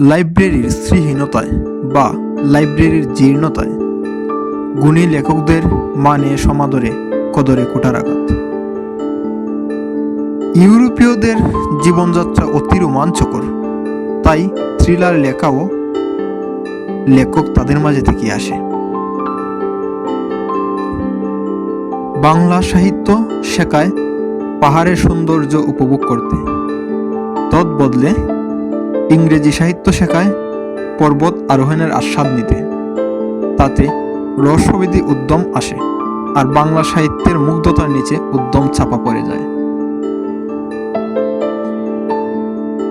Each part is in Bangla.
লাইব্রেরির শ্রীহীনতায় বা লাইব্রেরির জীর্ণতায় গুণী লেখকদের মানে সমাদরে কদরে কুটারাঘাত ইউরোপীয়দের জীবনযাত্রা অতি রোমাঞ্চকর, তাই থ্রিলার লেখাও লেখক তাদের মাঝে থেকে আসে। বাংলা সাহিত্য শেখায় পাহাড়ের সৌন্দর্য উপভোগ করতে। তৎবদলে ইংরেজি সাহিত্য শেখায় পর্বত আরোহণের আস্বাদ নিতে। তাতে রসবিধি উদ্যম আসে আর বাংলা সাহিত্যের মুগ্ধতার নিচে উদ্যম চাপা পড়ে যায়।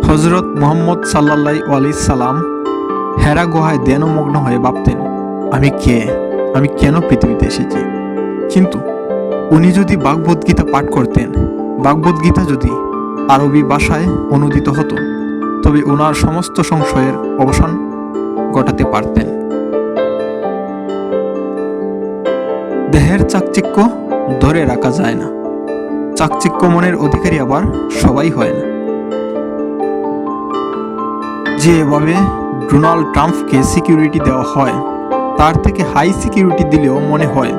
হজরত মোহাম্মদ সাল্লাল্লাহ আলি সালাম হেরা গুহায় ধ্যানমগ্ন হয়ে ভাবতেন, আমি কে? আমি কেন পৃথিবীতে এসেছি? কিন্তু উনি যদি বাগবদ্গীতা পাঠ করতেন বাগবদ্গীতা যদি আরবি ভাষায় অনুদিত হতো তবে ওনার সমস্ত সংশয়ের অবসান ঘটাতে পারতেন। দেহের চাকচিক্য ধরে রাখা যায় না। চাকচিক্য মনের অধিকারী আবার সবাই হয় না। যেভাবে ডোনাল্ড ট্রাম্পকে সিকিউরিটি দেওয়া হয়, তার থেকে হাই সিকিউরিটি দিলেও মনে হয়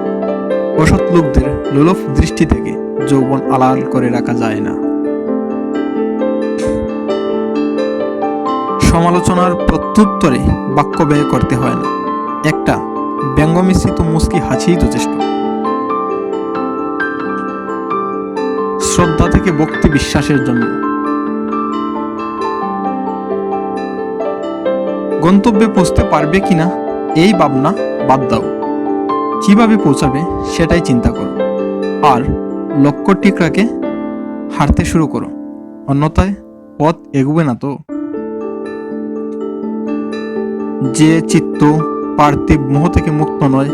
অসৎ লোকদের লোলভ দৃষ্টি থেকে যৌবন আলাল করে রাখা যায় না। সমালোচনার প্রত্যুত্তরে বাক্য ব্যয় করতে হয় না। একটা ব্যঙ্গ মিশ্রিত মুস্কি হাসিই যথেষ্ট শ্রদ্ধা থেকে ভক্তি বিশ্বাসের জন্য। গন্তব্যে পৌঁছতে পারবে কিনা, এই ভাবনা বাদ দাও। কীভাবে পৌঁছাবে সেটাই চিন্তা করো। আর লক্ষ্য ঠিক রাখে, হাঁটতে শুরু করো। অন্যথায় পথ এগোবে না তো। যে চিত্ত পার্থিব মোহ থেকে মুক্ত নয়,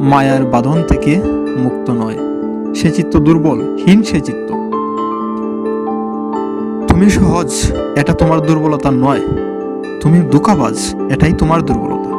মায়ার বাঁধন থেকে মুক্ত নয়। সে চিত্ত দুর্বল, হীন সে চিত্ত। তুমি সহজ, এটা তোমার দুর্বলতা নয়। তুমি দুঃখাবাজ এটাই তোমার দুর্বলতা।